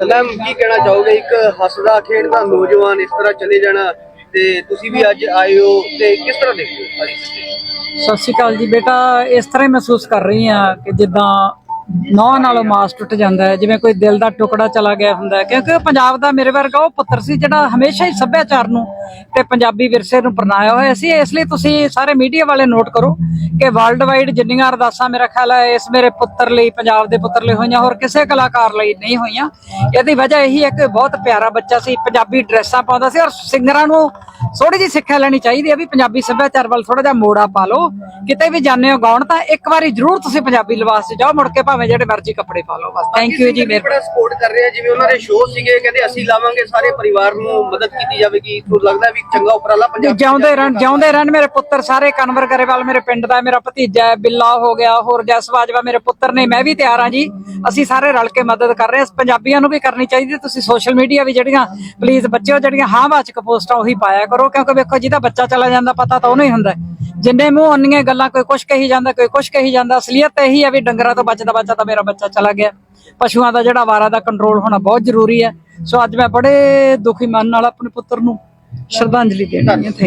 Ma'am, ਕੀ ਕਹਿਣਾ ਚਾਹੋਗੇ? ਇੱਕ ਹੱਸਦਾ ਖੇਡਦਾ ਨੌਜਵਾਨ ਇਸ ਤਰ੍ਹਾਂ ਚਲੇ ਜਾਣਾ ਤੇ ਤੁਸੀਂ ਵੀ ਅੱਜ ਆਏ ਹੋ ਤੇ ਕਿਸ ਤਰ੍ਹਾਂ ਦੇਖਦੇ ਹੋ? ਸਤਿ ਸ਼੍ਰੀ ਅਕਾਲ ਜੀ ਬੇਟਾ, ਇਸ ਤਰ੍ਹਾਂ ਹੀ ਮਹਿਸੂਸ ਕਰ ਰਹੀ ਹਾਂ ਕਿ ਜਿੱਦਾਂ ਨੌ ਨਾਲੋਂ ਮਾਸ ਟੁੱਟ ਜਾਂਦਾ ਹੈ, ਜਿਵੇਂ ਕੋਈ ਦਿਲ ਦਾ ਟੁਕੜਾ ਚਲਾ ਗਿਆ ਹੁੰਦਾ ਹੈ, ਕਿਉਂਕਿ ਪੰਜਾਬ ਦਾ ਮੇਰੇ ਵਰਗਾ ਉਹ ਪੁੱਤਰ ਸੀ ਜਿਹੜਾ ਹਮੇਸ਼ਾ ਹੀ ਸੱਭਿਆਚਾਰ ਨੂੰ ਤੇ ਪੰਜਾਬੀ ਵਿਰਸੇ ਨੂੰ ਪਰਨਾਇਆ ਹੋਇਆ ਸੀ। ਇਸ ਲਈ ਤੁਸੀਂ ਸਾਰੇ ਮੀਡੀਆ ਵਾਲੇ ਨੋਟ ਕਰੋ ਕਿ ਵਰਲਡ ਵਾਈਡ ਜਿੰਨੀਆਂ ਅਰਦਾਸਾਂ ਮੇਰਾ ਖਿਆਲ ਹੈ, ਇਸ ਮੇਰੇ ਪੁੱਤਰ ਲਈ, ਪੰਜਾਬ ਦੇ ਪੁੱਤਰ ਲਈ ਹੋਈਆਂ, ਹੋਰ ਕਿਸੇ ਕਲਾਕਾਰ ਲਈ ਨਹੀਂ ਹੋਈਆਂ। ਇਹਦੀ ਵਜ੍ਹਾ ਇਹੀ ਹੈ ਕਿ ਬਹੁਤ ਪਿਆਰਾ ਬੱਚਾ ਸੀ, ਪੰਜਾਬੀ ਡਰੈਸਾਂ ਪਾਉਂਦਾ ਸੀ ਔਰ ਸਿੰਗਰਾਂ ਨੂੰ ਥੋੜੀ ਜਿਹੀ ਸਿੱਖਿਆ ਲੈਣੀ ਚਾਹੀਦੀ ਹੈ ਵੀ ਪੰਜਾਬੀ ਸੱਭਿਆਚਾਰ ਵੱਲ ਥੋੜਾ ਜਿਹਾ ਮੋੜਾ ਪਾ ਲਓ। ਕਿਤੇ ਵੀ ਜਾਂਦੇ ਹੋ ਗਾਉਣ ਤਾਂ ਇੱਕ ਵਾਰੀ ਜ਼ਰੂਰ ਤੁਸੀਂ ਪੰਜਾਬੀ ਲਿਬਾਸ 'ਚ ਜਾਓ, ਮੁੜ ਕੇ ਭਾਵੇਂ ਜਿਹੜੇ ਮਰਜ਼ੀ ਕੱਪੜੇ ਪਾ ਲਓ ਬਸ। ਥੈਂਕ ਯੂ ਜੀ ਮੇਰੇ ਬੜਾ ਸਪੋਰਟ ਕਰ ਰਹੇ ਆ ਜਿਵੇਂ ਉਹਨਾਂ ਦੇ ਸ਼ੋਅ ਸੀਗੇ ਕਹਿੰਦੇ ਅਸੀਂ ਲਾਵਾਂਗੇ ਸਾਰੇ ਪਰਿਵਾਰ ਨੂੰ ਮਦਦ ਕੀਤੀ ਜਾਵੇਗੀ। ਤੁਹਾਨੂੰ ਲੱਗਦਾ ਵੀ ਚੰਗਾ ਉਪਰਾਲਾ ਪੰਜਾਬ ਜਿਉਂਦੇ ਰਹਿਣ ਜਿਉਂਦੇ ਰਹਿਣ ਮੇਰੇ ਪੁੱਤਰ ਸਾਰੇ ਕਨਵਰ ਕਰੇਵਾਲ ਮੇਰੇ ਪਿੰਡ ਦਾ ਮੇਰਾ ਭਤੀਜਾ ਹੈ ਬਿੱਲਾ ਹੋ ਗਿਆ ਹੋਰ ਜਸ ਬਾਜਵਾ ਮੇਰੇ ਪੁੱਤਰ ਨੇ ਮੈਂ ਵੀ ਤਿਆਰ ਹਾਂ ਜੀ। ਅਸੀਂ ਸਾਰੇ ਰਲ ਕੇ ਮਦਦ ਕਰ ਰਹੇ ਹਾਂ ਪੰਜਾਬੀਆਂ ਨੂੰ ਵੀ ਕਰਨੀ ਚਾਹੀਦੀ। ਤੁਸੀਂ ਸੋਸ਼ਲ ਮੀਡੀਆ ਵੀ ਜਿਹੜੀਆਂ ਪਲੀਜ਼ ਬੱਚਿਓ ਜਿਹੜੀਆਂ ਹਾਂ ਵਾਚਕ ਪੋਸਟਾਂ ਉਹੀ ਪਾਇਆ ਕਰੋ ਕਿਉਂਕਿ ਵੇਖੋ ਜਿਹਦਾ ਬੱਚਾ ਚਲਾ ਜਾਂਦਾ ਪਤਾ ਤਾਂ ਉਹਨੂੰ ਹੀ ਹੁੰਦਾ। ਜਿੰਨੇ ਮੂੰਹ ਉਹਨੀਆਂ ਗੱਲਾਂ, ਕੋਈ ਕੁਛ ਕਹੀ ਜਾਂਦਾ, ਕੋਈ ਕੁਛ ਕਹੀ ਜਾਂਦਾ। ਅਸਲੀਅਤ ਤਾਂ ਇਹੀ ਹੈ ਵੀ ਡੰਗਰਾਂ ਤੋਂ ਬਚਦਾ ਬਚਦਾ ਮੇਰਾ ਬੱਚਾ ਚਲਾ ਗਿਆ। ਪਸ਼ੂਆਂ ਦਾ ਜਿਹੜਾ ਵਾਰਾ ਦਾ ਕੰਟਰੋਲ ਹੋਣਾ ਬਹੁਤ ਜ਼ਰੂਰੀ ਹੈ। ਸੋ ਅੱਜ ਮੈਂ ਬੜੇ ਦੁਖੀ ਮਨ ਨਾਲ ਆਪਣੇ ਪੁੱਤਰ ਨੂੰ ਸ਼ਰਧਾਂਜਲੀ ਦੇਣੀ ਹੈ। ਥੈਂਕ